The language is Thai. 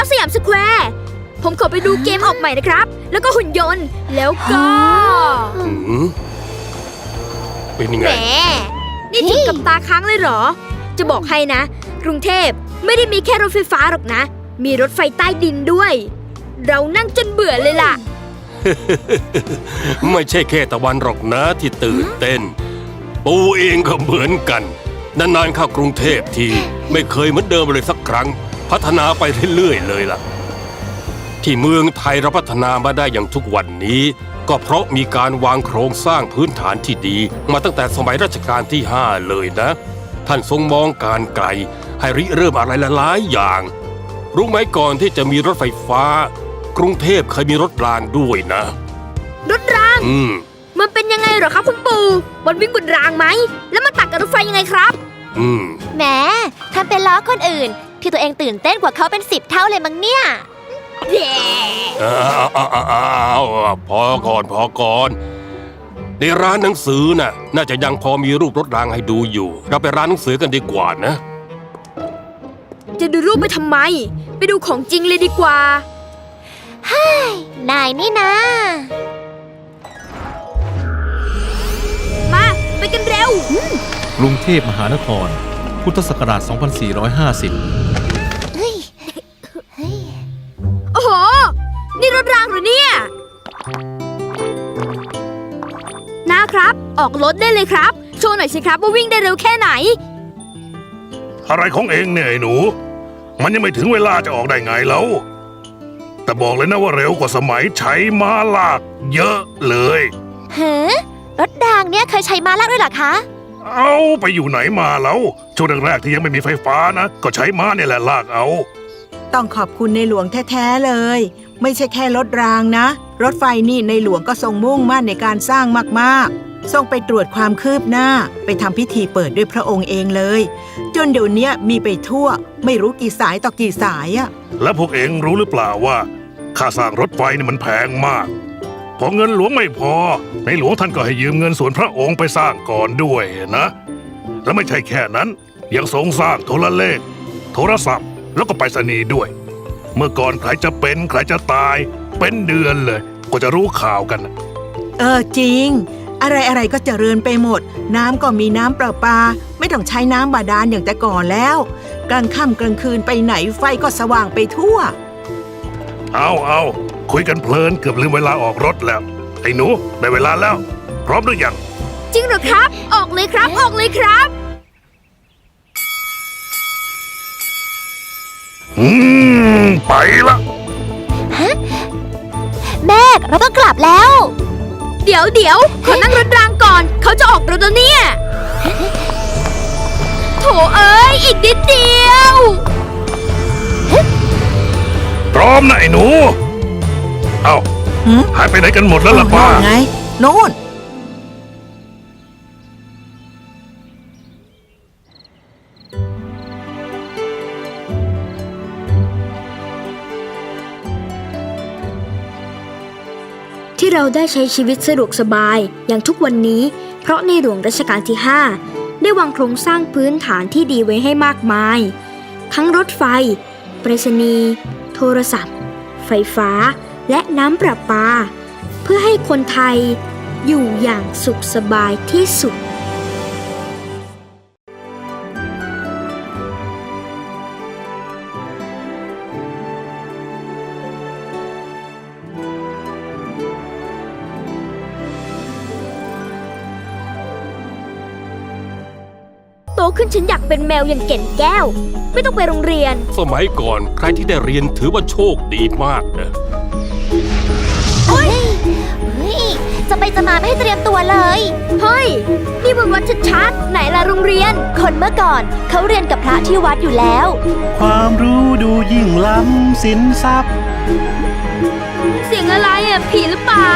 ถึงแล้วสยามสแควร์ ผมขอไปดูเกมออกใหม่นะครับ แล้วก็หุ่นยนต์ แล้วก็หืมเป็นยังแหไง มนี่ถึงกับตาค้างเลยเหรอ จะบอกให้นะ กรุงเทพไม่ได้มีแค่รถไฟฟ้าหรอกนะ มีรถไฟใต้ดินด้วย เรานั่งจนเบื่อเลยล่ะ ไม่ใช่แค่ตะวันหรอกนะที่ตื่นเต้น ปูเองก็เหมือนกัน นานๆเข้ากรุงเทพที ไม่เคยเหมือนเดิมเลยสักครั้ง พัฒนาไปเรื่อยๆเลยล่ะ ที่เมืองไทยเราพัฒนามาได้อย่างทุกวันนี้ ก็เพราะมีการวางโครงสร้างพื้นฐานที่ดี มาตั้งแต่สมัยรัชกาลที่ 5 เลยนะ ท่านทรงมองการไกล ให้ริเริ่มอะไรหลายๆอย่าง รู้ไหมก่อนที่จะมีรถไฟฟ้า กรุงเทพเคยมีรถรางด้วยนะ รถราง อืม มันเป็นยังไงเหรอครับคุณปู่มันวิ่งบนรางไหม แล้วมันตัดกับรถไฟยังไงครับ อืม แหมทำเป็นล้อคนอื่น ที่ตัวเองตื่นเต้นกว่าเขาเป็นสิบเท่าเลยมั้งเนี่ยอ้อ้าวอ้าวอ้าวพอก่อนพอก่อน ในร้านหนังสือน่ะ น่าจะยังพอมีรูปรถรางให้ดูอยู่ เราไปร้านหนังสือกันดีกว่านะ จะดูรูปไปทำไม ไปดูของจริงเลยดีกว่านายนี่นะ มา ไปกันเร็ว กรุงเทพมหานคร พุทธศักราช 2450 เฮ้ยเฮ้ยโอ้โห นี่รถรางเหรือเนี่ย นะครับ ออกรถได้เลยครับ โชว์หน่อยสิครับว่าวิ่งได้เร็วแค่ไหน อะไรของเองเนี่ยไอ้หนู มันยังไม่ถึงเวลาจะออกได้ไงแล้ว แต่บอกเลยนะว่าเร็วกว่าสมัยใช้ม้าลากเยอะเลย เฮ้รถรางเนี่ยเคยใช้ม้าลากด้วยเหรอคะ เอาไปอยู่ไหนมาแล้วช่วงแรกๆที่ยังไม่มีไฟฟ้านะ ก็ใช้ม้าเนี่ยแหละลากเอา ต้องขอบคุณในหลวงแท้ๆเลย ไม่ใช่แค่รถรางนะ รถไฟนี่ในหลวงก็ทรงมุ่งมั่นในการสร้างมากๆ ทรงไปตรวจความคืบหน้า ไปทำพิธีเปิดด้วยพระองค์เองเลย จนเดี๋ยวเนี้ยมีไปทั่ว ไม่รู้กี่สายต่อกี่สายอะแล้วพวกเองรู้หรือเปล่าว่าค่าสร้างรถไฟนี่มันแพงมาก พอเงินหลวงไม่พอ ในหลวงท่านก็ให้ยืมเงินส่วนพระองค์ไปสร้างก่อนด้วยนะ แล้วไม่ใช่แค่นั้น ยังทรงสร้างโทรเลข โทรศัพท์ แล้วก็ไปรษณีย์ด้วย เมื่อก่อนใครจะเป็นใครจะตาย เป็นเดือนเลย ก็จะรู้ข่าวกันเออจริง อะไรอะไรๆก็เจริญไปหมด น้ำก็มีน้ำประปา ไม่ต้องใช้น้ำบาดาลอย่างแต่ก่อนแล้ว กลางค่ำกลางคืนไปไหนไฟก็สว่างไปทั่ว เอาเอา คุยกันเพลินเกือบลืมเวลาออกรถแล้ว ไอ้หนูได้เวลาแล้ว พร้อมหรือยัง จริงเหรอครับ ออกเลยครับ ออกเลยครับ อืม ไปละ แม่เราต้องกลับแล้ว เดี๋ยวเดี๋ยวขอนั่งรถรางก่อน เขาจะออกรถแล้วเนี่ย โถเอ้ย อีกนิดเดียว พร้อมนะไอ้หนูเอา หืมหายไปไหนกันหมดแล้วล่ะป้า ไงโน่น ที่เราได้ใช้ชีวิตสะดวกสบายอย่างทุกวันนี้ เพราะในหลวงรัชกาลที่ 5 ได้วางโครงสร้างพื้นฐานที่ดีไว้ให้มากมาย ทั้งรถไฟ ไปรษณีย์ โทรศัพท์ ไฟฟ้า และน้ำประปา เพื่อให้คนไทยอยู่อย่างสุขสบายที่สุดโตขึ้นฉันอยากเป็นแมวอย่างเก่นแก้ว ไม่ต้องไปโรงเรียน สมัยก่อนใครที่ได้เรียนถือว่าโชคดีมากนะ เฮ้ยเฮ้ย จะไปจะมาไม่ให้เตรียมตัวเลย เฮ้ย นี่มันวัดชัดๆไหนล่ะโรงเรียน คนเมื่อก่อนเขาเรียนกับพระที่วัดอยู่แล้ว ความรู้ดูยิ่งล้ำสินทรัพย์ เสียงอะไรอะผีหรือเปล่า